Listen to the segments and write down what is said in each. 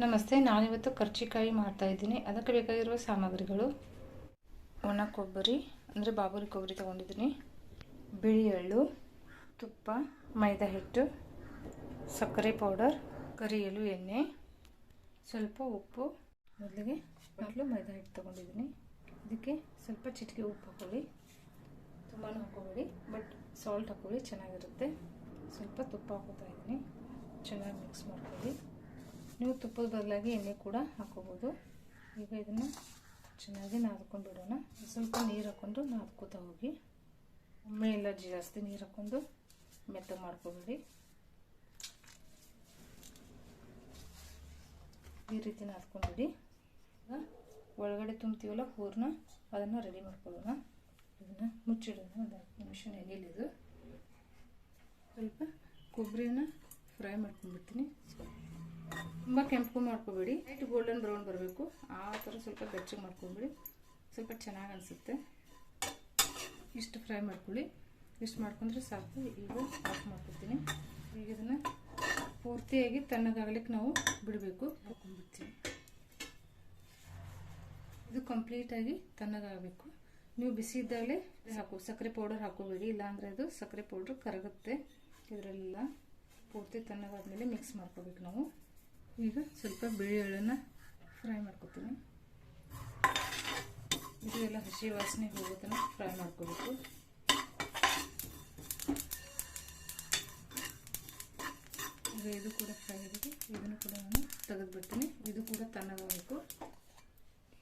ನಮಸ್ತೆ, ನಾನಿವತ್ತು ಕರ್ಚಿಕಾಯಿ ಮಾಡ್ತಾ ಇದ್ದೀನಿ. ಅದಕ್ಕೆ ಬೇಕಾಗಿರುವ ಸಾಮಗ್ರಿಗಳು? ಒಣ ಕೊಬ್ಬರಿ ಅಂದರೆ ಬಾಬುರಿ ಕೊಬ್ಬರಿ ತೊಗೊಂಡಿದ್ದೀನಿ. ಬಿಳಿ ಎಳ್ಳು ತುಪ್ಪ ಮೈದಾ ಹಿಟ್ಟು ಸಕ್ಕರೆ ಪೌಡರ್, ಕರಿಯಲು ಎಣ್ಣೆ, ಸ್ವಲ್ಪ ಉಪ್ಪು, ಮೊದಲಿಗೆ ಮೊದಲು ಮೈದಾ ಹಿಟ್ಟು ತೊಗೊಂಡಿದ್ದೀನಿ. ಇದಕ್ಕೆ ಸ್ವಲ್ಪ ಚಿಟಿಕೆ ಉಪ್ಪು ಹಾಕೊಳ್ಳಿ ತುಂಬಾ ಹಾಕ್ಕೊಬೇಡಿ ಬಟ್ ಸಾಲ್ಟ್ ಹಾಕೊಳ್ಳಿ ಚೆನ್ನಾಗಿರುತ್ತೆ. ಸ್ವಲ್ಪ ತುಪ್ಪ ಹಾಕೋತಾ ಇದ್ದೀನಿ. ಚೆನ್ನಾಗಿ ಮಿಕ್ಸ್ ಮಾಡ್ಕೊಳ್ಳಿ. ನೀವು ತುಪ್ಪದ ಬದಲಾಗಿ ಎಣ್ಣೆ ಕೂಡ ಹಾಕೋಬೋದು. ಈಗ ಇದನ್ನು ಚೆನ್ನಾಗಿ ನಾದ್ಕೊಂಡು ಬಿಡೋಣ. ಸ್ವಲ್ಪ ನೀರು ಹಾಕ್ಕೊಂಡು ನಾದ್ಕೋತಾ ಹೋಗಿ. ಒಮ್ಮೆ ಎಲ್ಲ ಜಾಸ್ತಿ ನೀರು ಹಾಕ್ಕೊಂಡು ಮೆತ್ತಗೆ ಮಾಡ್ಕೋಬೇಡಿ. ಈ ರೀತಿ ನಾದ್ಕೊಂಡ್ಬಿಡಿ ಒಳಗಡೆ ತುಂಬ್ತೀವಲ್ಲ ಹೂರನ್ನ ಅದನ್ನು ರೆಡಿ ಮಾಡ್ಕೊಳ್ಳೋಣ. ಇದನ್ನು ಮುಚ್ಚಿಡೋಣ, ಒಂದು ಹತ್ತು ನಿಮಿಷ ನೆನೆಯಲಿದು ಸ್ವಲ್ಪ ಕೊಬ್ಬರಿನ ಫ್ರೈ ಮಾಡ್ಕೊಂಡ್ಬಿಡ್ತೀನಿ. ತುಂಬ ಕೆಂಪು ಮಾಡ್ಕೋಬೇಡಿ. ಲೈಟ್ ಗೋಲ್ಡನ್ ಬ್ರೌನ್ ಬರಬೇಕು. ಆ ಥರ ಸ್ವಲ್ಪ ಬೆಚ್ಚಗೆ ಮಾಡ್ಕೊಂಬಿಡಿ. ಸ್ವಲ್ಪ ಚೆನ್ನಾಗಿ ಅನಿಸುತ್ತೆ. ಇಷ್ಟು ಫ್ರೈ ಮಾಡ್ಕೊಳ್ಳಿ. ಇಷ್ಟು ಮಾಡ್ಕೊಂಡ್ರೆ ಸಾಕು. ಈಗ ಆಫ್ ಮಾಡ್ಕೊತೀನಿ. ಈಗ ಇದನ್ನು ಪೂರ್ತಿಯಾಗಿ ತಣ್ಣಗಾಗಲಿಕ್ಕೆ ನಾವು ಬಿಡಬೇಕು. ಹಾಕೊಂಡ್ಬಿಡ್ತೀವಿ ಇದು ಕಂಪ್ಲೀಟಾಗಿ ತಣ್ಣಗಾಗಬೇಕು. ನೀವು ಬಿಸಿ ಇದ್ದಾಗಲೇ ಹಾಕು. ಸಕ್ಕರೆ ಪೌಡರ್ ಹಾಕೋಬೇಡಿ. ಇಲ್ಲಾಂದರೆ ಅದು ಸಕ್ಕರೆ ಪೌಡ್ರ್ ಕರಗುತ್ತೆ. ಇದರಲ್ಲ ಪೂರ್ತಿ ತಣ್ಣಗಾದ್ಮೇಲೆ ಮಿಕ್ಸ್ ಮಾಡ್ಕೋಬೇಕು ನಾವು. ಈಗ ಸ್ವಲ್ಪ ಬಿಳಿ ಎಳ್ಳನ್ನು ಫ್ರೈ ಮಾಡ್ಕೊತೀನಿ. ಇದು ಎಲ್ಲ ಹಸಿ ವಾಸನೆ ಹೋಗೋ ತನಕ ಫ್ರೈ ಮಾಡ್ಕೋಬೇಕು. ಈಗ ಇದು ಕೂಡ ಫ್ರೈ ಆಗಿದೆ. ಇದನ್ನು ಕೂಡ ನಾನು ತೆಗೆದುಬಿಡ್ತೀನಿ. ಇದು ಕೂಡ ತಣ್ಣಗಾಗಬೇಕು.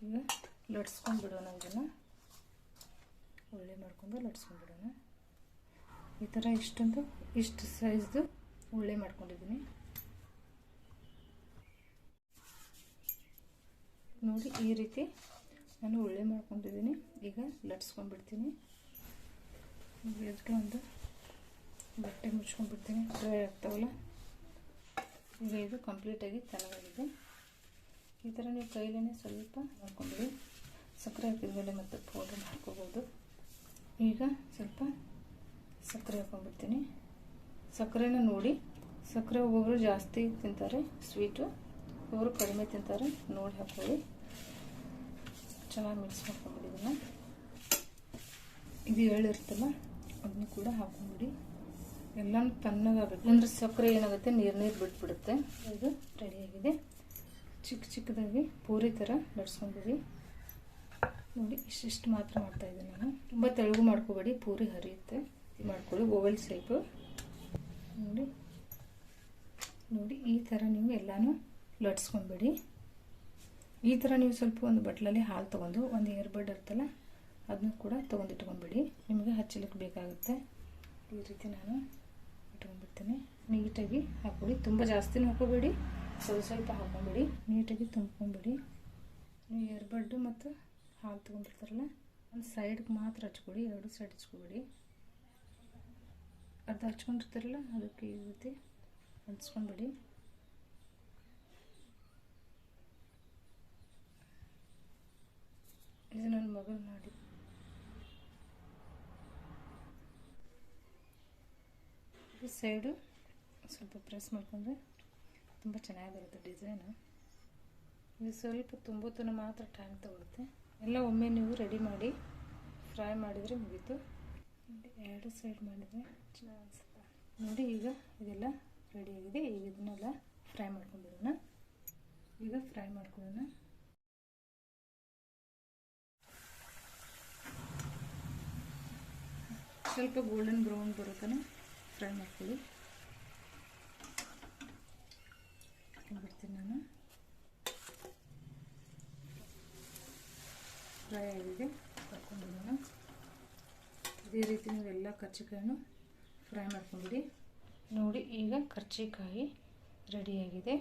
ಈಗ ಲಟ್ಸ್ಕೊಂಡು ಬಿಡೋಣ ಇದನ್ನು. ಒಳ್ಳೆ ಮಾಡ್ಕೊಂಡು ಲಟ್ಸ್ಕೊಂಡು ಬಿಡೋಣ. ಈ ಥರ ಇಷ್ಟೊಂದು, ಇಷ್ಟು ಸೈಜ್ದು ಒಳ್ಳೆ ಮಾಡ್ಕೊಂಡಿದ್ದೀನಿ. ನೋಡಿ ಈ ರೀತಿ ನಾನು ಒಳ್ಳೆ ಮಾಡ್ಕೊಂಡಿದ್ದೀನಿ. ಈಗ ಲಟ್ಸ್ಕೊಂಡ್ಬಿಡ್ತೀನಿ. ಇದಕ್ಕೆ ಒಂದು ಬಟ್ಟೆ ಮುಚ್ಕೊಂಡ್ಬಿಡ್ತೀನಿ. ಡ್ರೈ ಆಗ್ತಾವಲ್ಲ? ಈಗ ಇದು ಕಂಪ್ಲೀಟಾಗಿ ಚೆನ್ನಾಗಿದೆ ಈ ಥರ ನೀವು ಕೈಲೇ ಸ್ವಲ್ಪ ಮಾಡ್ಕೊಂಡ್ಬಿಡಿ. ಸಕ್ಕರೆ ಹಾಕಿದ ಮೇಲೆ ಮತ್ತೆ ಪೌಡರ್ ಹಾಕ್ಕೋಬೋದು ಈಗ ಸ್ವಲ್ಪ ಸಕ್ಕರೆ ಹಾಕೊಂಡ್ಬಿಡ್ತೀನಿ. ಸಕ್ಕರೆನ ನೋಡಿ, ಸಕ್ಕರೆ ಒಬ್ಬೊಬ್ಬರು ಜಾಸ್ತಿ ತಿಂತಾರೆ ಸ್ವೀಟು ಒಬ್ಬರು ಕಡಿಮೆ ತಿಂತಾರೆ, ನೋಡಿ ಹಾಕೊಳ್ಳಿ. ಚೆನ್ನಾಗಿ ಮಿಕ್ಸ್ ಮಾಡ್ಕೊಂಡ್ಬಿಡಿ ಇದು ಎಳ್ಳಿರ್ತಲ್ಲ ಅದನ್ನು ಕೂಡ ಹಾಕೊಂಡ್ಬಿಡಿ ಎಲ್ಲನೂ ತಣ್ಣಗಾಗಬೇಕು. ಅಂದರೆ ಸಕ್ಕರೆ ಏನಾಗುತ್ತೆ, ನೀರು ನೀರು ಬಿಟ್ಬಿಡುತ್ತೆ. ಇದು ರೆಡಿಯಾಗಿದೆ. ಚಿಕ್ಕ ಚಿಕ್ಕದಾಗಿ ಪೂರಿ ಥರ ಲಡ್ಸ್ಕೊಂಡ್ಬಿಡಿ ನೋಡಿ, ಇಷ್ಟಿಷ್ಟು ಮಾತ್ರ ಮಾಡ್ತಾ ಇದ್ದೀನಿ ನಾನು. ತುಂಬ ತೆಳುಗು ಮಾಡ್ಕೋಬೇಡಿ, ಪೂರಿ ಹರಿಯುತ್ತೆ. ಮಾಡ್ಕೊಳ್ಳಿ, ಓವೆಲ್ ಶೇಪು ನೋಡಿ. ನೋಡಿ, ಈ ಥರ ನೀವು ಎಲ್ಲನೂ ಲಟ್ಸ್ಕೊಂಡ್ಬಿಡಿ ಈ ಥರ ನೀವು ಸ್ವಲ್ಪ ಒಂದು ಬಟ್ಲಲ್ಲಿ ಹಾಲು ತೊಗೊಂಡು ಒಂದು ಏರ್ಬಡ್ ಇರ್ತಲ್ಲ ಅದನ್ನು ಕೂಡ ತೊಗೊಂಡಿಟ್ಕೊಂಡ್ಬಿಡಿ ನಿಮಗೆ ಹಚ್ಚಲಿಕ್ಕೆ ಬೇಕಾಗುತ್ತೆ. ಈ ರೀತಿ ನಾನು ಇಟ್ಕೊಂಡ್ಬಿಡ್ತೀನಿ. ನೀಟಾಗಿ ಹಾಕ್ಕೊಡಿ ತುಂಬ ಜಾಸ್ತಿನೂ ಹಾಕೋಬೇಡಿ ಸ್ವಲ್ಪ ಸ್ವಲ್ಪ ಹಾಕೊಂಬಿಡಿ ನೀಟಾಗಿ ತುಂಬ್ಕೊಂಬಿಡಿ ನೀವು ಏರ್ಬಡ್ಡು ಮತ್ತು ಹಾಲು ತೊಗೊಂಡಿರ್ತಾರಲ್ಲ, ಒಂದು ಸೈಡ್ಗೆ ಮಾತ್ರ ಹಚ್ಕೊಡಿ, ಎರಡು ಸೈಡ್ ಹಚ್ಕೊಬೇಡಿ. ಅರ್ಧ ಹಚ್ಕೊಂಡಿರ್ತಾರಲ್ಲ, ಅದಕ್ಕೆ ಈ ರೀತಿ ಹಂಚ್ಕೊಂಡ್ಬಿಡಿ ಇದು ನನ್ನ ಮಗಳು ಮಾಡಿ ಈ ಸೈಡು ಸ್ವಲ್ಪ ಪ್ರೆಸ್ ಮಾಡಿಕೊಂಡ್ರೆ ತುಂಬ ಚೆನ್ನಾಗಿ ಬರುತ್ತೆ ಡಿಸೈನು. ಇದು ಸ್ವಲ್ಪ ತುಂಬೋ ತನಕ ಮಾತ್ರ ಟೈಮ್ ತಗೊಳುತ್ತೆ. ಎಲ್ಲ ಒಮ್ಮೆ ನೀವು ರೆಡಿ ಮಾಡಿ ಫ್ರೈ ಮಾಡಿದರೆ ಮುಗೀತು. ಎರಡು ಸೈಡ್ ಮಾಡಿದರೆ ಚೆನ್ನಾಗಿ ನೋಡಿ, ಈಗ ಇದೆಲ್ಲ ರೆಡಿಯಾಗಿದೆ ಈಗ ಇದನ್ನೆಲ್ಲ ಫ್ರೈ ಮಾಡ್ಕೊಂಡ್ಬಿಡೋಣ. ಈಗ ಫ್ರೈ ಮಾಡ್ಕೊಳ್ಳೋಣ. ಸ್ವಲ್ಪ ಗೋಲ್ಡನ್ ಬ್ರೌನ್ ಬರೋ ಫ್ರೈ ಮಾಡ್ಕೊಳ್ಳಿ ಬಿಡ್ತೀನಿ ನಾನು. ಫ್ರೈ ಆಗಿದೆ. ಕರ್ಕೊಂಡ್ಬಿಡೋಣ ಇದೇ ರೀತಿ ಎಲ್ಲ ಕರ್ಚಿಕಾಯನ್ನು ಫ್ರೈ ಮಾಡ್ಕೊಂಡಿರಿ. ನೋಡಿ ಈಗ ಕರ್ಚಿಕಾಯಿ ರೆಡಿಯಾಗಿದೆ